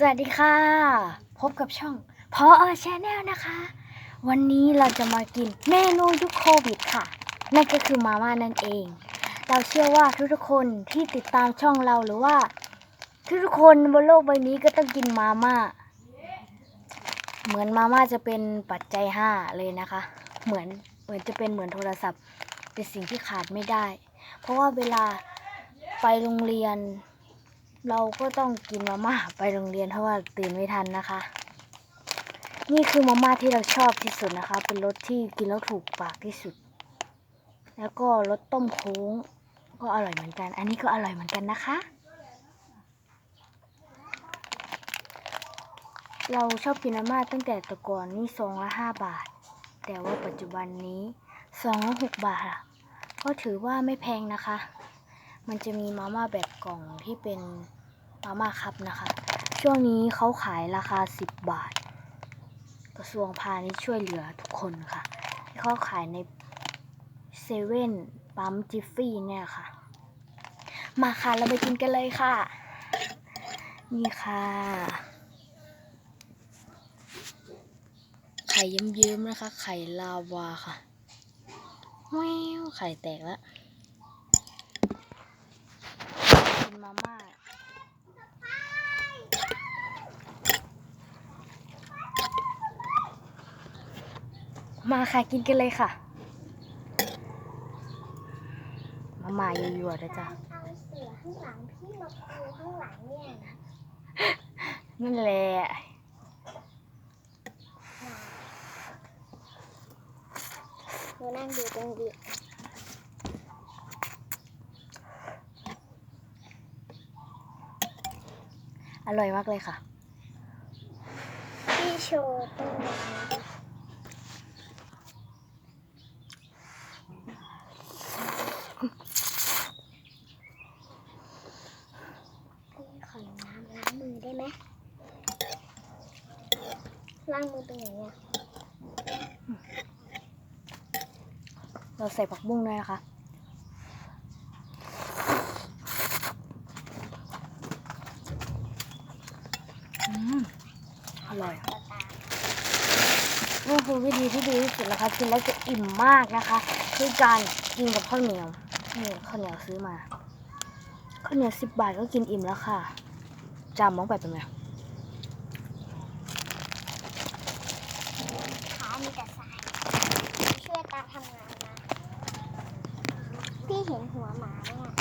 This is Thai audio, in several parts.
สวัสดีค่ะ พบกับช่องพอเออชแนลนะคะ วันนี้เราจะมากินเมนูยุคโควิดค่ะ นั่นก็คือมาม่านั่นเอง เราเชื่อว่าทุกๆคนที่ติดตามช่องเราหรือว่า ทุกๆคนบนโลกใบนี้ก็ต้องกินมาม่า เหมือนมาม่าจะเป็นปัจจัยห้าเลยนะคะ เหมือนเหมือนจะเป็นเหมือนโทรศัพท์ เป็นสิ่งที่ขาดไม่ได้ เพราะว่าเวลาไปโรงเรียน เราก็ต้องกินมาม่าไปโรงเรียนเพราะว่าตื่นไม่ทันนะคะ นี่คือมาม่าที่เราชอบที่สุดนะคะ เป็นรสที่กินแล้วถูกปากที่สุด แล้วก็รสต้มโค้งก็อร่อยเหมือนกัน อันนี้ก็อร่อยเหมือนกันนะคะ เราชอบกินมาม่าตั้งแต่แตะก่อนนี่ซองละห้าบาท แต่ว่าปัจจุบันนี้ซองละหกบาทอะก็ถือว่าไม่แพงนะคะ มันจะมีมาม่าแบบกล่องที่เป็น มาม่าคัพนะคะ ช่วงนี้เขาขายราคา 10 บาท กระทรวงพาณิชย์ช่วยเหลือทุกคนค่ะที่เขาขายในเซเว่นปั๊มจิฟฟี่เนี่ยค่ะ มาค่ะเราไปกินกันเลยค่ะ นี่ค่ะไข่เยิ้มๆนะคะ ไข่ลาวาค่ะแววไข่แตกแล้วกินมาม่า มาค่ะกินกันเลยค่ะ มาม่ายั่วๆนะจ๊ะเอาเสือข้างหลังพี่มาปูข้างหลังเนี่ยนะนั่นแหละหนูนั่งดูตรงนี้อร่อยมากเลยค่ะ พี่โชว์ตรงนี้พี่ขอน้ำล้างมือได้ไหมล้างมือตรงไหนอะเราใส่ผักบุ้งด้วยนะคะ อืม อร่อยนี่คือวิธีที่ดีที่สุดนะคะ กินแล้วจะอิ่มมากนะคะ คือการกินกับข้าวเหนียวนี่ข้าวเหนียวซื้อมา ข้าวเหนียวสิบบาทก็กินอิ่มแล้วค่ะจำมองไปเป็นไง ขามีแต่สายช่วยตาทำงานนะพี่เห็นหัวหมาไหมอะ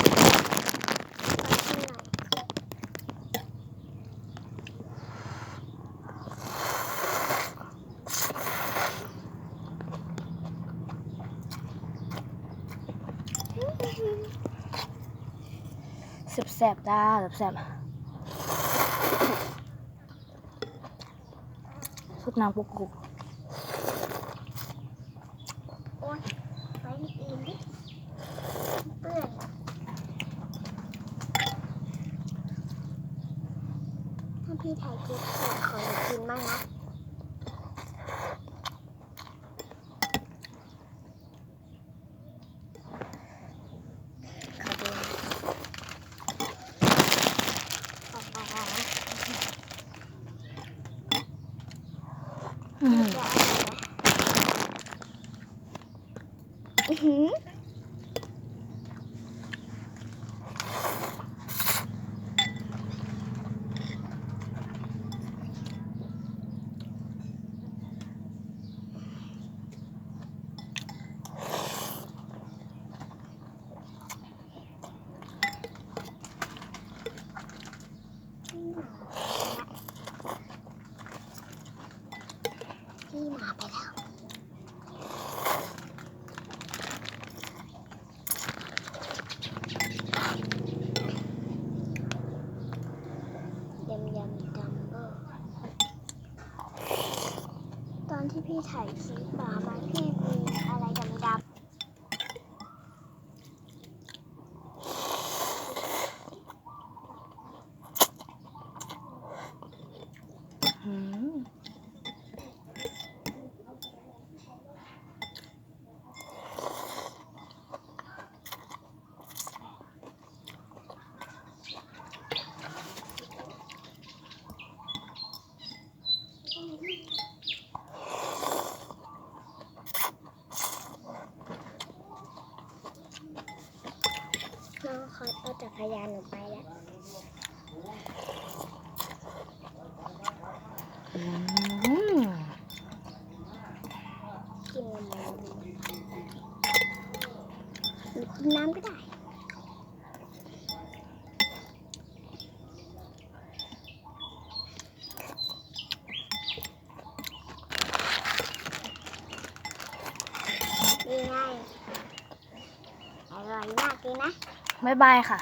ขอชิมหน่อย แสบจ้าแสบๆสุดน้ำกุกกุกโอ๊ยไปที่อื่นดิเปื้อนพี่ถ่ายคลิปเสร็จขอหนูกินบ้างนะ ขอดูขอขอขอ อื้อหือ จะเอาไหมอื้อ หือพี่มาไปแล้ว ยำยำดัมเบอร์ตอนที่พี่ถ่ายคลิปปามาพี่มีอะไรดำดำ หืม น้อง เขาเอาจักรยานหนูไปแล้วอืมกินละมุนหรือกินน้ำก็ได้นี่ไงอร่อยมากเลยนะ บ๊ายบายค่ะ